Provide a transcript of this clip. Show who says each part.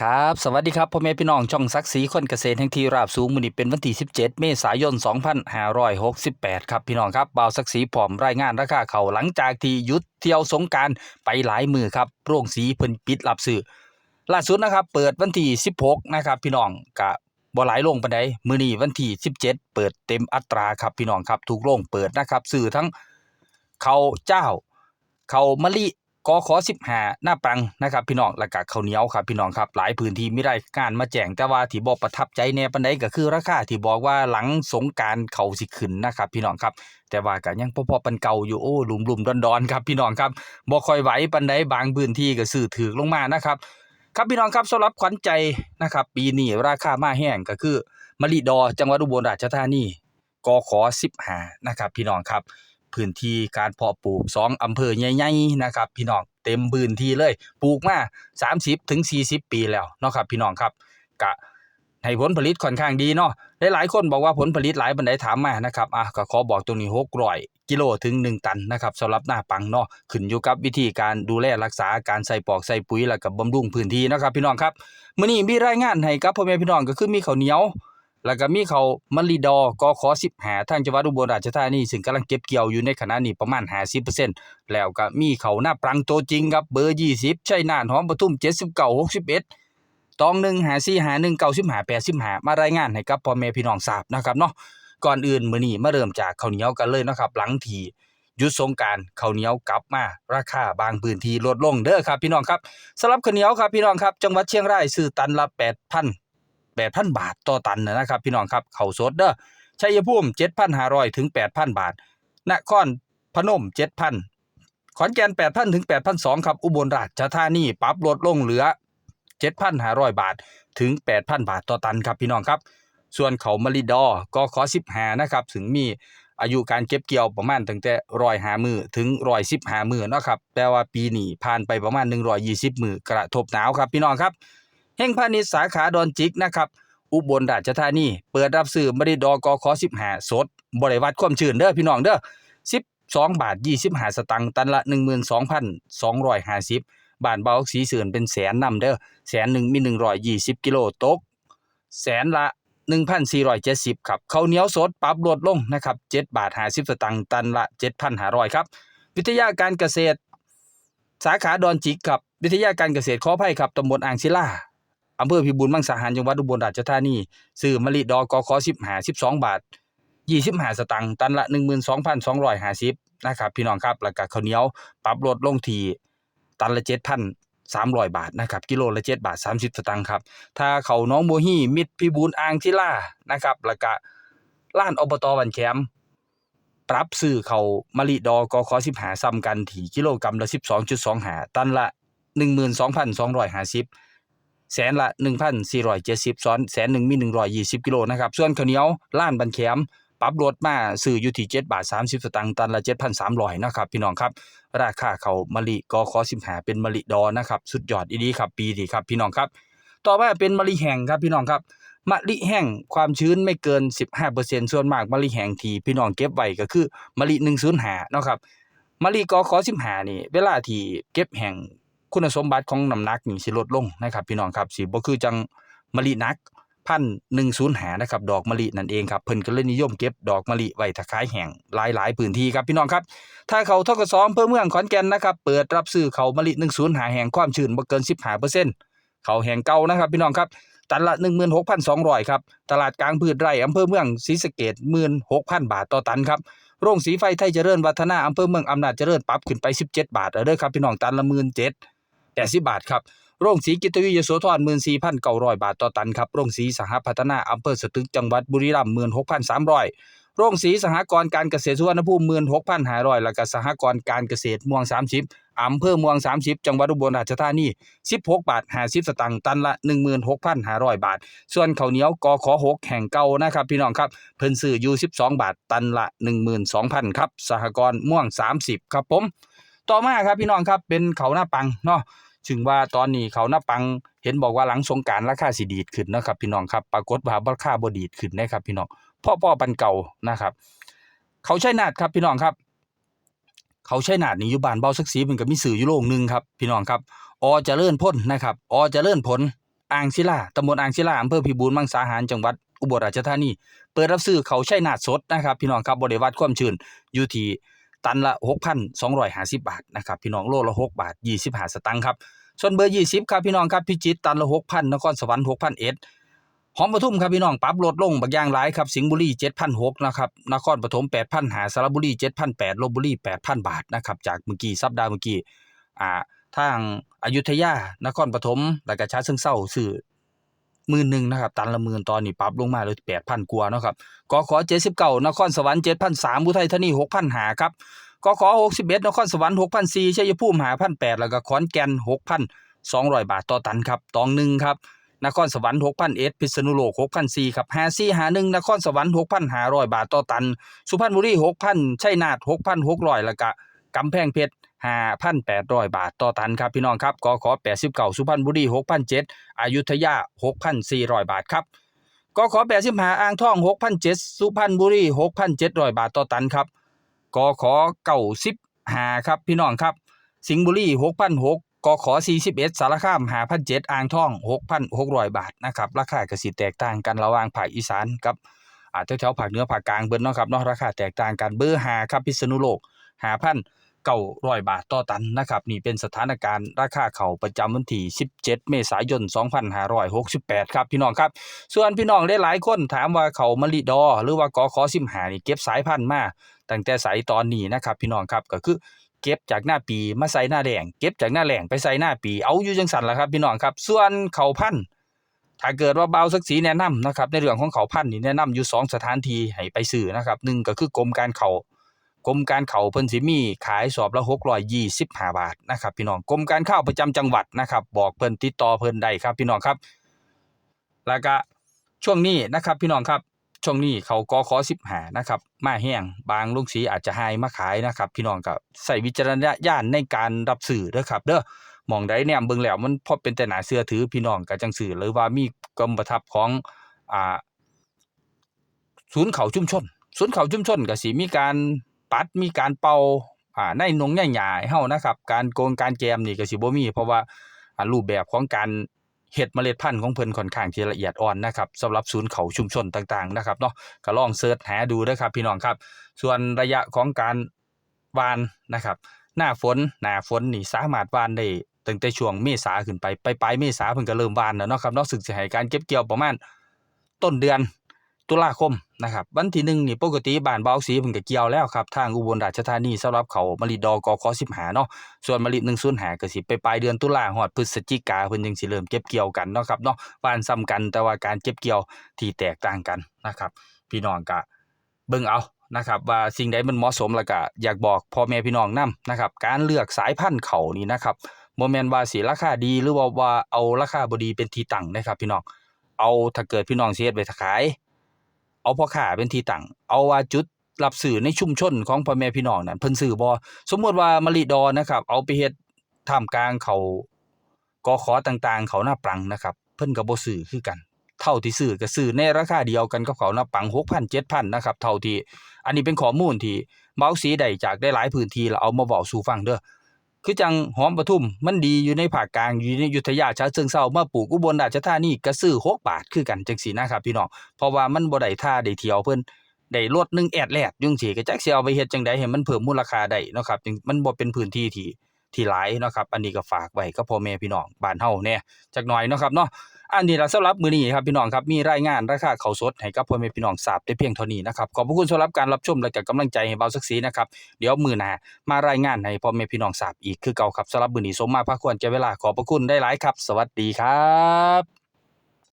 Speaker 1: ครับสวัสดีครับพ่อแม่พี่น้องช่องซักสีคนเกษตรแห่งทีราบสูงมือนี้เป็นวันที่ 17 เมษายน 2568 ครับพี่น้องครับบ่าวซักสีพร้อมรายงานราคาเขาหลังจากที่ยุดเที่ยวสงการไปหลายมือครับโรงสีเพิ่นปิดรับซื้อล่าสุดนะครับเปิดวันที่ 16 นะครับพี่น้องกะบ่หลายโรงปานใดมือนี้วันที่ 17 เปิดเต็มอัตราครับพี่น้องครับทุกโรงเปิดนะครับซื้อทั้งเขาเจ้าเขามะลิ กอขอ15หน้าปังนะครับพี่น้องแล้วก็ข้าวเหนียวครับพี่น้องครับหลายพื้นที่ไมีรายการมาแจ้งแต่ว่าที่บ่ประทับใจแน่ปานใดก็คือราคาที่บอกว่าหลังสงการเขาสิขึ้นนะครับพี่น้องครับแต่ว่าก็ยังพอๆปันเก่าอยู่โอ้หลุมๆดอนๆครับพี่น้องครับบ่คอยไหวปานใดบางพื้นที่ก็ซื้อถือลงมานะครับครับพี่น้องครับสำหรับขวัญใจนะครับปีนี้ราคามาแห้งก็คือมะลิดอจังหวัดอุบลราชธานีกขอ15นะครับพี่น้องครับ พื้นที่การเพาะปลูก2อำเภอใหญ่ๆนะครับ พี่น้องเต็มพื้นที่เลยปลูกมา 30ถึง40 ปีแล้วเนาะครับพี่น้องครับกะให้ผลผลิตค่อนข้างดีเนาะหลายๆคนบอกว่าผลผลิตหลายบันไดถามมานะครับอะก็ขอบอกตรงนี้600กิโลถึง 1 ตันนะครับสำหรับหน้าปังเนาะขึ้นอยู่กับวิธีการดูแลรักษาการใส่ปอกใส่ปุ๋ยแล้วก็บำรุงพื้นที่นะครับพี่น้องครับมื้อนี้มีรายงานให้กับพ่อแม่พี่น้องก็คือมีข้าวเหนียว แล้วก็มีเขามะลิดอกอขอ15ทางจังหวัดอุบลราชธานีซึ่งกำลังเก็บเกี่ยวอยู่ในขณะนี้ประมาณ50%แล้วก็มีเขาหน้าปรังโตจริงครับเบอร์20ชัยนาทหอมปทุม79 61ตอง1 5 4 5 1 9 5 85มารายงานให้กับพ่อแม่พี่น้องทราบนะครับเนาะก่อนอื่นมื้อนี้มาเริ่มจากข้าวเหนียวกันเลยนะครับ หลังทีหยุดสงการข้าวเหนียวกลับมา ราคาบางพื้นที่ลดลงเด้อครับพี่น้องครับสำหรับข้าวเหนียวครับพี่น้องครับ จังหวัดเชียงรายซื้อตันละ8,000 8,000 บาทต่อตันนะครับ พี่น้องครับเข้าสดเด้อชัยภูมิ 7,500 ถึง 8,000 บาท นครพนม 7,000 ขอนแก่น 8,000 ถึง 8,200 ครับ อุบลราชธานีปรับลดลงเหลือ 7,500 บาทถึง 8,000 บาทต่อตันครับพี่น้องครับ ส่วนเขามะลิดอก็ขอ15นะครับถึงมีอายุการเก็บเกี่ยวประมาณตั้งแต่105มือถึง115มือเนาะครับแต่ว่าปีนี้ผ่านไปประมาณ 120 มือกระทบหนาวครับพี่น้องครับ เฮงพาณิชย์สาขาดอนจิกนะครับอุบลราชธานีเปิดรับซื้อมะลิดอกอขอ15สด บริวัดความชื้นเด้อพี่น้องเด้อ12บาท25สตังค์ตันละ12,250บาทเบาสีเสื่อนเป็นแสนนำเด้อแสนหนึ่งมี120กิโลตก แสนละ1,470ครับข้าวเหนียวสดปรับลดลงนะครับ7บาท50สตังค์ตันละ7,500ครับ วิทยาการเกษตร สาขาดอนจิกครับวิทยาการเกษตรขออภัยครับตำบลอ่างศิลา อำเภอพิบูลมังสาหารจังหวัดอุบลราชธานีซื้อมะลิดอกอคอสิบหาสิบสองบาทยี่สิบห้าสตังค์ตันละหนึ่งหมื่นสองพันสองร้อยห้าสิบนะครับพี่น้องครับแล้วก็ข้าวเหนียวปรับลดลงทีตันละเจ็ดพันสามร้อยบาทนะครับกิโลละเจ็ดบาทสามสิบสตังค์ครับถ้าเขาน้องโมฮีมิดพิบูลอ่างทิล่านะครับแล้วก็ล้านอบตบันแคมปรับซื้อเขามะลิดอกอคอสิบหาซ้ำกันถี่กิโลกรัมละสิบสองจุดสองหาตันละหนึ่งหมื่นสองพันสองร้อยห้าสิบ แสนละ 1,470 ซ้อนแสนหนึ่งมี 120 กิโลนะครับ ส่วนข้าวเหนียวล้านบันแคมปรับลดมาซื้ออยู่ที่7บาท 30 สตางค์ตันละ 7,300นะครับพี่น้องครับ ราคาเขามะลิกอขอ15เป็นมะลิดอนะครับ สุดยอดอีดีครับ ปีดีครับพี่น้องครับ ต่อมาเป็นมะลิแห้งครับพี่น้องครับมะลิแห้งความชื้นไม่เกิน 15%ส่วนมากมะลิแห้งที่พี่น้องเก็บไว้ก็คือมะลิ105เนาะครับมะลิกอขอ15นี่ เวลาที่เก็บแห้ง คุณสมบัติของน้ำหนักนี่สิลดลงนะครับพี่น้องครับสิบ่คือจังมะลินักพัน105นะครับดอกมะลินั่นเองครับเพิ่นก็เลยนิยมเก็บดอกมะลิไว้ถ้าขายแห้งหลายๆพื้นที่ครับพี่น้องครับถ้าเขาทกสอำเภอเมืองขอนแก่นนะครับเปิดรับซื้อเขามะลิ105แห้งความชื้นบ่เกิน15%เขาแห้งเก่านะครับพี่น้องครับตันละ16,200ครับตลาดกลางพืชไร่อำเภอเมืองศรีสะเกษ16,000บาทต่อตันครับโรงสีไฟไทยเจริญวัฒนาอำเภอเมืองอำนาจเจริญปรับขึ้นไป17บาทเอาเด้อครับพี่น้องตันละ17,000 80บาทครับโรงสีกิตวิยโสธร14,900 บาทต่อตันครับโรงสีสหพัฒนาอำเภอสตึกจังหวัดบุรีรัมย์16,300โรงสีสหกรณ์การเกษตรสุวรรณภูมิ16,500แล้วก็สหกรณ์การเกษตรม่วง 30อำเภอม่วง 30 จังหวัดอุบลราชธานี16 บาท 50 สตางค์ตันละ 16,500 บาท ส่วนข้าวเหนียวกอขอ6แห่งเก่านะครับ พี่น้องครับเพิ่นซื้ออยู่ 12 บาทตันละ 12,000ครับสหกรณ์ม่วง 30 ครับผม ต่อมาครับพี่น้องครับเป็นเขาหน้าปังเนาะถึงว่าตอนนี้เขาหน้าปังเห็นบอกว่าหลังสงการราคาสิดีดขึ้นนะครับพี่น้องครับปรากฏว่าราคาบดีดขึ้นนะครับพี่น้องพ่อพ่อปันเก่านะครับ เขาใช้นาดครับพี่น้องครับ เขาใช้นาดนี่อยู่บ้านเบาสักสีมันก็มีสื่ออยู่โรงหนึ่งครับพี่น้องครับอเจริญพ้นนะครับอเจริญผลอ่างศิลาตำบลอ่างศิลาอำเภอพิบูลมังสาหารจังหวัดอุบลราชธานี เปิดรับซื้อเขาวไช่นาดสดนะครับ พี่น้องครับบริวัดความชื้นอยู่ที่ ตันละ 6,250 บาทนะครับพี่น้องโลละ 6 บาท 25 สตังค์ครับส่วนเบอร์ 20 ครับพี่น้องครับพิจิตตันละ 6,000นครสวรรค์6,001หอมปทุมครับพี่น้องปรับลดลงบักอย่างหลายครับสิงห์บุรี7,600นะครับนครปฐม8,000หาสระบุรี7,800ลบบุรี8,000 บาทนะครับจากเมื่อกี้สัปดาห์เมื่อกี้อ่าทางอยุธยานครปฐมแล้วก็ฉะเชิงเทราซื้อ หมื่นหนึ่งนะครับ ตันละหมื่นตอนนี้ปรับลงมาเหลย8,000กว่าเนาะครับกข79นครสวรรค์7,300อุทัยธานี6,000หาครับกข61นครสวรรค์6,400ชัยภูมิหา1,800แล้วก็ขอนแก่น6,200บาทต่อตันครับตองหนึ่งครับนครสวรรค์6,000เอสพิษณุโลก6,400ครับ54หา1นครสวรรค์6,500บาทต่อตัน สุพรรณบุรี6,000ชัยนาท6,600แล้วก็กำแพงเพชร 5,800 บาทต่อตันครับพี่น้องครับกขอ89 สุพรรณบุรี6,007อยุธยา 6,400 บาทครับกขอ85อ่างทอง 6,007สุพรรณบุรี6,700 บาทต่อตันครับกขอ95ครับพี่น้องครับ สิงห์บุรี6,600กขอ41 สารคาม5,700อ่างทอง 6,600 บาทนะครับราคาก็สิแตกต่างกันระหว่างภาคอีสานกับอ่าแถวๆภาคเหนือภาคกลางเบิ่นเนาะครับเนาะราคาแตกต่างกันเบอร์5ครับพิษณุโลก 900 บาทต่อตันนะครับนี่เป็นสถานการณ์ราคาเขาประจำวันที่ 17 เมษายน 2568 ครับพี่น้องครับ ส่วนพี่น้องหลายๆคนถามว่าเขามะลิดอ หรือว่ากอขอสิมหานี่เก็บสายพันธุ์มาตั้งแต่สายตอนนี้นะครับพี่น้องครับก็คือเก็บจากหน้าปีมาใส่หน้าแดงเก็บจากหน้าแหลงไปใส่หน้าปีเอาอยู่จังสันละครับพี่น้องครับ ส่วนเขาพันธุ์ถ้าเกิดว่าเบาสักสีแนะนำนะครับในเรื่องของเขาพันธุ์นี่แนะนำอยู่สองสถานที่ให้ไปซื้อนะครับหนึ่งก็คือกรมการเขา กรมการเข่าเพิ่นสิมีขายสอบละ625บาทนะครับพี่น้องกรมการข้าวประจำจังหวัดนะครับบอกเพิ่นติดต่อเพิ่นได้ครับพี่น้องครับ แล้วก็ช่วงนี้นะครับพี่น้องครับช่วงนี้เขากอขอสิบหานะครับมาแห้งบางลุงสีอาจจะให้มาขายนะครับ พี่น้องก็ใส่วิจารณญาณในการรับสื่อเด้อครับเด้อมองได้เนี่ยเบิ่งแล้วมันพอเป็นแต่หนาเสื้อถือพี่น้องก็จังสื่อหรือว่ามีกรมประทับของอ่าศูนย์เขาชุมชนศูนย์เขาชุมชนก็สิมีการ ปัดมีการเป่าอ่าในนงใหญ้าให้เฮานะครับ การโกงการแจมนี่ก็สิบ่มี เพราะว่ารูปแบบของการเฮ็ดเมล็ดพันธุ์ของเพิ่นค่อนข้างที่ละเอียดอ่อนนะครับสำหรับศูนย์เขาชุมชนต่างๆนะครับเนาะก็ลองเสิร์ชหาดูเด้อครับ พี่น้องครับ ส่วนระยะของการวานนะครับ หน้าฝนหน้าฝนนี่สามารถวานได้ตั้งแต่ช่วงเมษาขึ้นไปไปปลายเมษาเพิ่นก็เริ่มวานแล้วเนาะครับเนาะซึ่งสิให้การเก็บเกี่ยวประมาณต้นเดือน ตุลาคมนะครับวันที่หนึ่งนี่ปกติบ้านเบาสีเพิ่นก็เกี่ยวแล้วครับทางอุบลราชธานีสำหรับเขามะลิดอกอคอ15เนาะส่วนมะลิ105ก็สิไปปลายเดือนตุลาฮอดพฤศจิกาเพิ่นจึงสิเริ่มเก็บเกี่ยวกันเนาะครับเนาะบ้านซ้ำกันแต่ว่าการเก็บเกี่ยวที่แตกต่างกันนะครับ พี่น้องก็เบิ่งเอานะครับว่าสิ่งใดมันเหมาะสมแล้วก็อยากบอกพ่อแม่พี่น้องนํนะครับ การเลือกสายพันธุ์เขานี่นะครับบ่แม่นว่าสิราคาดีหรือว่าว่าเอาราคาบดีเป็นทีตั้งนะครับพี่น้องเอาถ้าเกิดพี่น้องสิเฮ็ดไว้ขาย เอาพ่อค้าเป็นที่ตั้งเอาว่าจุดรับสื่อในชุมชนของพ่อแม่พี่น้องนั่นเพิ่นซื้อบ่สมมติว่ามะลิดอนะครับ เอาไปเฮ็ดท่ามกลางเขากอขอต่างๆ เขาหน้าปรังนะครับ เพิ่นก็บ่ซื้อคือกัน เท่าที่ซื้อก็ซื้อในราคาเดียวกันกับเขาหน้าปัง6,000 7,000นะครับเท่าที่ อันนี้เป็นข้อมูลที่เบาสีได้จากได้หลายพื้นที่แล้วเอามาเว้าสู่ฟังเด้อ คือจังหอมปทุมมันดีอยู่ในภาคกลางอยู่ในยุธยาชาเชิงเทรามาปลูกอุบลราชธานีก็ซื้อ6บาทคือกันจังซี่นะครับพี่น้องเพราะว่ามันบ่ได้ท่าได้เที่ยวเพิ่นได้ลดหนึงแอดแลดจังซี่ก็จักสิเอาไปเฮ็ดจังไดให้มันเพิ่มมูลค่าได้เนาะครับจึงมันบ่เป็นพื้นที่ที่ที่หลายเนาะครับอันนี้ก็ฝากไว้กับพ่อแม่พี่น้องบ้านเฮาแน่จักหน่อยเนาะครับเนาะ อันนี้ล่ะสำหรับมือนี้ครับพี่น้องครับมีรายงานราคาข้าวสดให้กับพ่อแม่พี่น้องทราบได้เพียงเท่านี้นะครับขอบพระคุณสำหรับการรับชมและก็กำลังใจให้เบาสักสีนะครับเดี๋ยวมือหน้ามารายงานให้พ่อแม่พี่น้องทราบอีกคือเก่าครับสำหรับมือนี้สมมาพระควรจะเวลาขอบพระคุณได้หลายครับ สวัสดีครับ